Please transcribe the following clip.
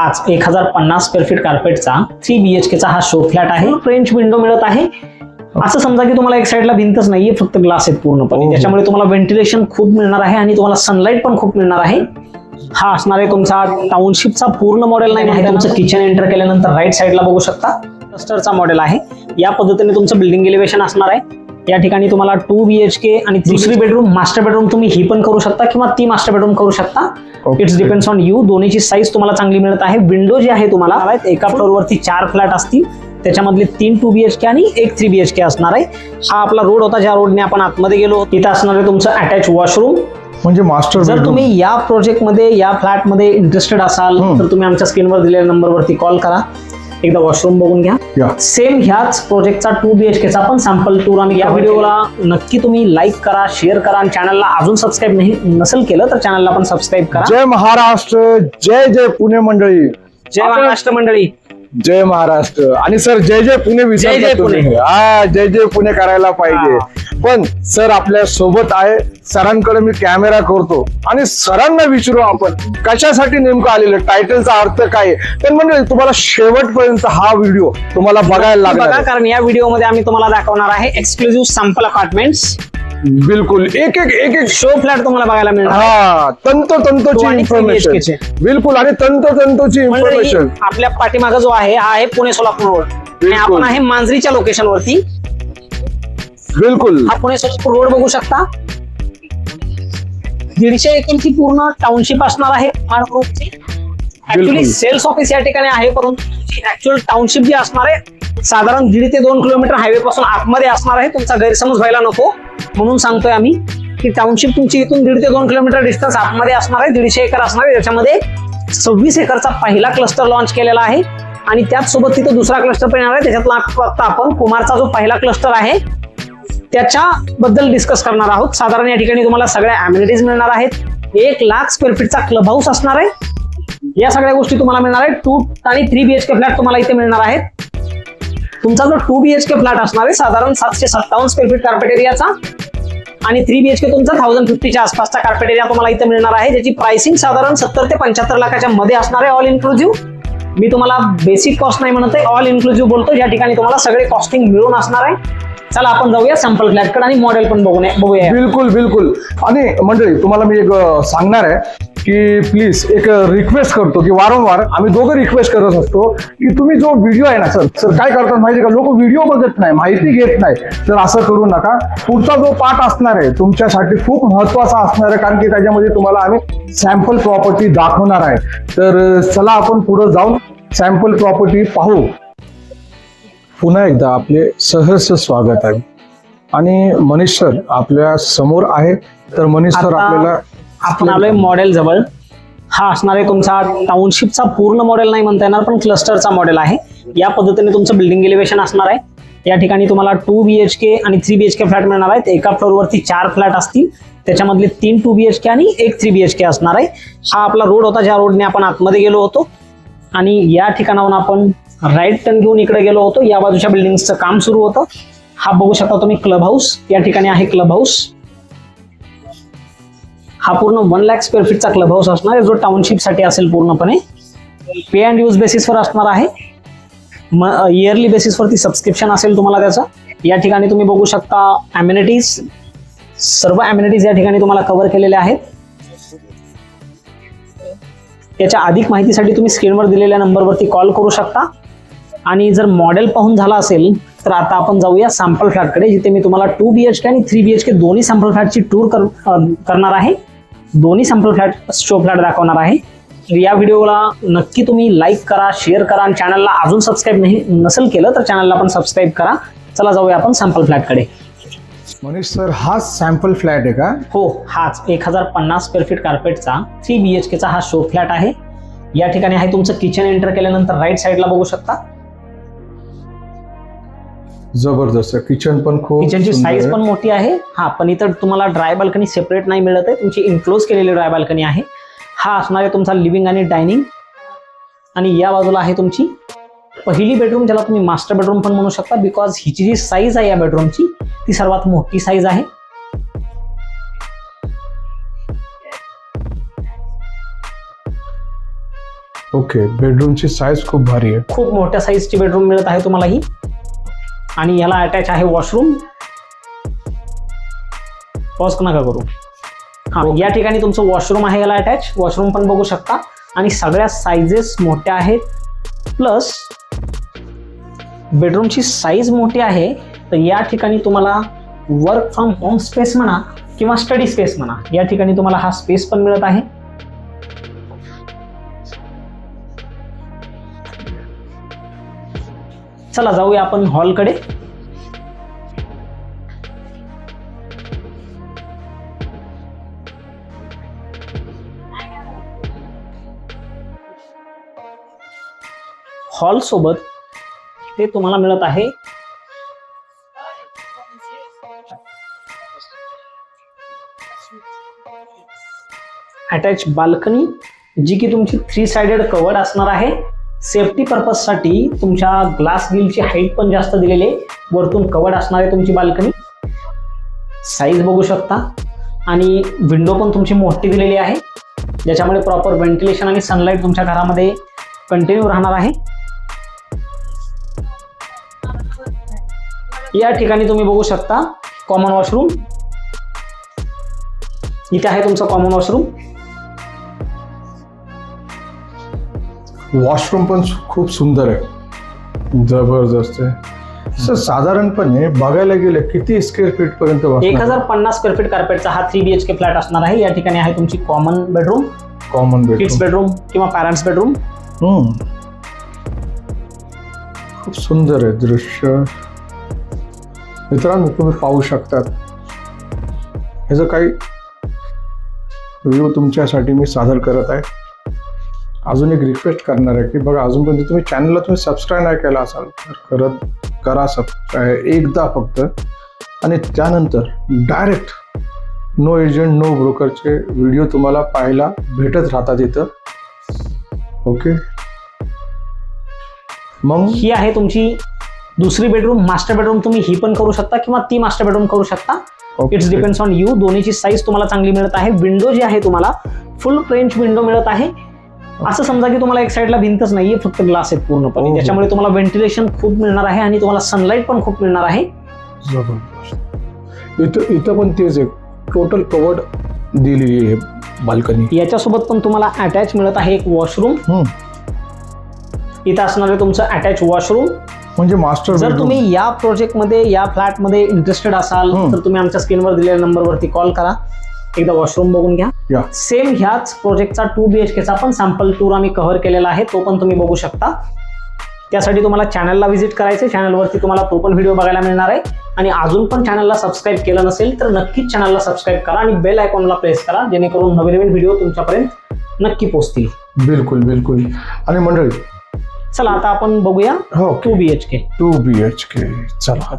हाच एक हजार पन्नास स्क्वेअर फीट कार्पेटचा थ्री बी एच केचा हा शो फ्लॅट आहे. फ्रेंच विंडो मिळत आहे. असं समजा की तुम्हाला एक साईडला भिंतच नाहीये फक्त ग्लास आहेत पूर्णपणे. हो. त्याच्यामुळे तुम्हाला व्हेंटिलेशन खूप मिळणार आहे आणि तुम्हाला सनलाईट पण खूप मिळणार आहे. हा असणार आहे तुमचा टाउनशिपचा पूर्ण मॉडेल नाही आहे तुमचं किचन एंटर केल्यानंतर राईट साईडला बघू शकता. क्लस्टरचा मॉडेल आहे. या पद्धतीने तुमचं बिल्डिंग एलिव्हेशन असणार आहे. या ठिकाणी तुम्हाला टू बी एच के आणि दुसरी बेडरूम मास्टर बेडरूम तुम्ही ही पण करू शकता किंवा ती मास्टर बेडरूम करू शकता. इट्स डिपेंड्स ऑन यू दोन्हीची साईज तुम्हाला चांगली मिळत आहे. विंडो जी आहे तुम्हाला एका फ्लोअरवरती चार फ्लॅट असतील. त्याच्यामधले तीन टू बी एच के आणि एक थ्री बी एच के असणार आहे. हा आपला रोड होता ज्या रोडने आपण आतमध्ये गेलो. तिथं असणार आहे तुमचं अटॅच वॉशरूम म्हणजे मास्टर जर तुम्ही या प्रोजेक्टमध्ये या फ्लॅटमध्ये इंटरेस्टेड असाल. तर तुम्ही आमच्या स्क्रीनवर दिलेल्या नंबरवरती कॉल करा. एकदा वॉशरूम बघून घ्या. सेम ह्याच प्रोजेक्टचा टू बी एच केचा पण सॅम्पल टूर आणि या व्हिडिओला नक्की तुम्ही लाईक करा शेअर करा आणि चॅनलला अजून सबस्क्राईब नाही नसेल केलं तर चॅनलला पण सबस्क्राईब करा. जय महाराष्ट्र जय जय पुणे मंडळी. जय महाराष्ट्र मंडळी. जय महाराष्ट्र आणि सर जय जय पुणे विचारता जय जय. पुणे. हा जय जय पुणे करायला पाहिजे पण सर आपल्यासोबत आहे सरांकडे मी कॅमेरा करतो आणि सरांना विचारू आपण कशासाठी नेमकं आलेलं टायटलचा अर्थ काय आहे? पण म्हणजे तुम्हाला शेवटपर्यंत हा व्हिडिओ तुम्हाला बघायला बघा आहे. कारण या व्हिडिओमध्ये आम्ही तुम्हाला दाखवणार आहे एक्सक्लुझिव्ह सॅम्पल अपार्टमेंट्स बिलकुल एक एक एक एक शो फ्लॅट तुम्हाला बघायला मिळणार. हा तंतोतंतोची आणि इन्फॉर्मेशन 3BHK चे. बिलकुल आणि तंतोतंतोची मंडळी, इन्फॉर्मेशन आपल्या पाठीमागं जो आहे हा आहे पुणे सोलापूर रोड आणि बिलकुल. आपण आहे मांजरीच्या लोकेशन वरती बिलकुल हा पुणे सोलापूर रोड बघू शकता दीडशे एकरची पूर्ण टाउनशिप असणार आहे रोडची ऍक्च्युली बिलकुल. सेल्स ऑफिस या ठिकाणी आहे परंतु ऍक्च्युअल टाउनशिप जी असणार आहे साधारण दीड ते दोन किलोमीटर हायवे पासून आतमध्ये असणार आहे. तुमचा गैरसमज व्हायला नको. म्हणून सांगतोय आम्ही की टाउनशिप तुमची इथून दीड ते दोन किलोमीटर डिस्टन्स आतमध्ये असणार आहे. दीडशे एकर असणार आहे. त्याच्यामध्ये सव्वीस एकरचा पहिला क्लस्टर लॉन्च केलेला आहे. आणि त्याचसोबत तिथं दुसरा क्लस्टर पण येणार आहे. त्याच्यातला आता आपण कुमारचा जो पहिला क्लस्टर आहे त्याच्याबद्दल डिस्कस करणार आहोत. साधारण या ठिकाणी तुम्हाला सगळ्या अम्युनिटीज मिळणार आहेत. एक लाख स्क्वेअर फीटचा क्लब हाऊस असणार आहे. या सगळ्या गोष्टी तुम्हाला मिळणार आहेत. टू आणि थ्री बीएचके फ्लॅट तुम्हाला इथे मिळणार आहेत. तुमचा जो two B H K flat असणार आहे साधारण सातशे सत्तावन्न स्क्वेअर फीट कार्पेट एरियाचा आणि थ्री बीएचके तुमचा थाउजंड फिफ्टीच्या आसपासचा कार्पेट एरिया तुम्हाला इथे मिळणार आहे ज्याची प्राइसिंग साधारण सत्तर ते पंच्याहत्तर लाखाच्या मध्ये असणार आहे ऑल इन्क्लुझिव्ह मी तुम्हाला बेसिक कॉस्ट नाही म्हणत आहे ऑल इन्क्लुझिव्ह बोलतो या ठिकाणी तुम्हाला सगळे कॉस्टिंग मिळून असणार आहे. चला आपण जाऊया सॅम्पल फ्लॅटकडे आणि मॉडेल पण बघूया बघूया. बिलकुल बिलकुल. आणि मंडळी तुम्हाला मी एक सांगणार आहे की प्लीज एक रिक्वेस्ट करतो की वारंवार आम्ही दोघं रिक्वेस्ट करत असतो की तुम्ही जो व्हिडिओ आहे ना सर सर काय करतात माहिती का? लोक व्हिडिओ बघत नाही माहिती घेत नाही. तर असं करू नका. पुढचा जो पाठ असणार आहे तुमच्यासाठी खूप महत्त्वाचा असणार आहे कारण की त्याच्यामध्ये तुम्हाला आम्ही सॅम्पल प्रॉपर्टी दाखवणार आहे. तर चला आपण पुढे जाऊन सॅम्पल प्रॉपर्टी पाहू. पुन्हा एकदा आपले सहर्ष स्वागत आहे. आणि मनीष सर आपल्यासमोर आहे तर मनीष सर आता आपल्याला आपण आलोय मॉडेल जवळ. हा असणार आहे तुमचा टाउनशिपचा पूर्ण मॉडेल नाही म्हणता येणार पण क्लस्टरचा मॉडेल आहे. या पद्धतीने तुमचं बिल्डिंग एलिव्हेशन असणार आहे. या ठिकाणी तुम्हाला टू बी एच के आणि three B H K flat मिळणार आहेत. एका फ्लोअरवरती चार फ्लॅट असतील. त्याच्यामधले तीन टू बी एच के आणि एक थ्री बी एच के असणार आहे. हा आपला रोड होता ज्या रोडने आपण आतमध्ये गेलो होतो. आणि या ठिकाणाहून आपण राईट टर्न घेऊन इकडे गेलो होतो. या बाजूच्या बिल्डिंगचं काम सुरू होतं. हा बघू शकता तुम्ही क्लब हाऊस या ठिकाणी आहे क्लब हाऊस हा पूर्ण वन लॅक स्क्वेअर फीटचा क्लब हाऊस असणार आहे. जो टाउनशिपसाठी असेल पूर्णपणे. पे अँड यूज बेसिसवर असणार आहे. इयरली बेसिसवरती सबस्क्रिप्शन असेल तुम्हाला त्याचं. या ठिकाणी तुम्ही बघू शकता अम्युनिटीज सर्व अम्युनिटीज या ठिकाणी तुम्हाला कव्हर केलेल्या आहेत. याच्या अधिक माहितीसाठी तुम्ही स्क्रीनवर दिलेल्या नंबरवरती कॉल करू शकता. आणि जर मॉडेल पाहून झाला असेल तर आता आपण जाऊया सॅम्पल फ्लॅटकडे जिथे मी तुम्हाला टू बी एच के आणि थ्री बी एच के दोन्ही सॅम्पल फ्लॅटची टूर कर करणार आहे. दोन्ही सॅम्पल फ्लॅट शो फ्लॅट दाखवणार आहे. तर या व्हिडिओला नक्की तुम्ही लाईक करा शेअर करा आणि चॅनलला अजून सबस्क्राईब नाही नसेल केलं तर चॅनलला पण सबस्क्राईब करा. चला जाऊया आपण सॅम्पल फ्लॅटकडे मनीष सर हा सॅम्पल फ्लॅट आहे का? हो हाच. एक हजार पन्नास स्क्वेअर फीट कार्पेटचा थ्री बी एच केचा हा शो फ्लॅट आहे. या ठिकाणी आहे तुमचं किचन एंटर केल्यानंतर राईट साईडला बघू शकता. जबरदस्त. किचन पण खूप किचनची साईज. पण मोठी आहे. हा पण इथं तुम्हाला ड्राय बाल्कनी सेपरेट नाही मिळत आहे. तुमची इन्क्लोज केलेली ड्राय बाल्कनी आहे. हा असणार आहे तुमचा लिव्हिंग आणि डायनिंग आणि या बाजूला आहे तुमची पहिली बेडरूम ज्याला तुम्ही मास्टर बेडरूम पण म्हणू शकता. बिकॉज हिची जी साईज आहे या बेडरूमची ती सर्वात मोठी साईज आहे. ओके बेडरूमची साईज खूप भारी आहे. खूप मोठ्या साईजची बेडरूम मिळत आहे तुम्हाला ही. आणि याला अटॅच आहे वॉशरूम पॉज नका करू. हा या ठिकाणी तुमचं वॉशरूम आहे याला अटॅच वॉशरूम पण बघू शकता. आणि सगळ्या साईजेस मोठ्या आहेत. प्लस बेडरूमची साईज मोठी आहे. तर या ठिकाणी तुम्हाला वर्क फ्रॉम होम स्पेस म्हणा किंवा स्टडी स्पेस म्हणा या ठिकाणी तुम्हाला हा स्पेस पण मिळत आहे. चला जाऊया आपण हॉलकडे. हॉल सोबत ते तुम्हाला मिळत आहे. अटॅच बाल्कनी जी की तुमची थ्री साइडेड कवर्ड असणार आहे. सेफ्टी पर्पजसाठी तुमच्या ग्लास गिलची हाईट पण जास्त दिलेली आहे. वरतून कवर्ड असणार आहे तुमची बाल्कनी साईज बघू शकता. आणि विंडो पण तुमची मोठी दिलेली आहे. ज्याच्यामुळे प्रॉपर व्हेंटिलेशन आणि सनलाईट तुमच्या घरामध्ये कंटिन्यू राहणार आहे. या ठिकाणी तुम्ही बघू शकता कॉमन वॉशरूम इथे आहे तुमचं कॉमन वॉशरूम वॉशरूम पण खूप सुंदर आहे. जबरदस्त आहे. सर साधारणपणे बघायला गेलं किती स्क्वेअर फीट पर्यंत एक हजार पन्नास स्क्वेअर फीट कार्पेटचा हा three B H K flat असणार आहे. या ठिकाणी आहे तुमची common bedroom common kids bedroom bedroom किंवा पॅरेंट्स बेडरूम खूप सुंदर आहे दृश्य. मित्रांनो तुम्ही पाहू शकतात. ह्याचं काही व्ह्यू तुमच्यासाठी मी सादर करत आहे. अजून एक रिक्वेस्ट करणार आहे की बघा अजूनपर्यंत तुम्ही चॅनलला तुम्ही सबस्क्राईब नाही केला असाल तर करत करा सबस्क्राईब एकदा फक्त. आणि त्यानंतर डायरेक्ट नो एजंट नो ब्रोकरचे व्हिडिओ तुम्हाला पाहायला भेटत राहतात इथं. ओके मग? ही आहे तुमची दुसरी बेडरूम मास्टर बेडरूम तुम्ही ही पण करू शकता किंवा ती मास्टर बेडरूम करू शकता. इट्स डिपेंड्स ऑन यू दोन्हीची साईज तुम्हाला चांगली मिळत आहे. विंडो जी आहे तुम्हाला फुल फ्रेंच विंडो मिळत आहे. असं समजा की तुम्हाला एक साईडला भिंतच नाहीये फक्त ग्लास आहेत हो, पूर्णपणे. हो. त्याच्यामुळे तुम्हाला व्हेंटिलेशन खूप मिळणार आहे आणि तुम्हाला सनलाईट पण खूप मिळणार आहे. इथं इथं पण तेच आहे. टोटल कवर्ड दिलेली आहे बाल्कनी. याच्यासोबत पण तुम्हाला अटॅच मिळत आहे एक वॉशरूम इथं असणार आहे तुमचं अटॅच वॉशरूम म्हणजे मास्टर जर तुम्ही या प्रोजेक्टमध्ये या फ्लॅटमध्ये इंटरेस्टेड असाल. तर तुम्ही आमच्या स्क्रीनवर दिलेल्या नंबरवरती कॉल करा. एकदा वॉशरूम बघून घ्या. सेम ह्याच प्रोजेक्टचा टू बी एच केचा पण सॅम्पल टूर आम्ही कव्हर केलेला आहे तो पण तुम्ही बघू शकता. त्यासाठी तुम्हाला चॅनलला व्हिजिट करायचं चॅनलवरती तुम्हाला तो पण व्हिडिओ बघायला मिळणार आहे. आणि अजून पण चॅनलला सबस्क्राईब केलं नसेल तर नक्कीच चॅनलला सबस्क्राईब करा आणि बेल आयकॉनला प्रेस करा जेणेकरून नवीन नवीन व्हिडिओ तुमच्यापर्यंत नक्की पोहोचतील. बिलकुल बिलकुल. आणि मंडळी चला आता आपण बघूया हो. Two B H K two B H K चला.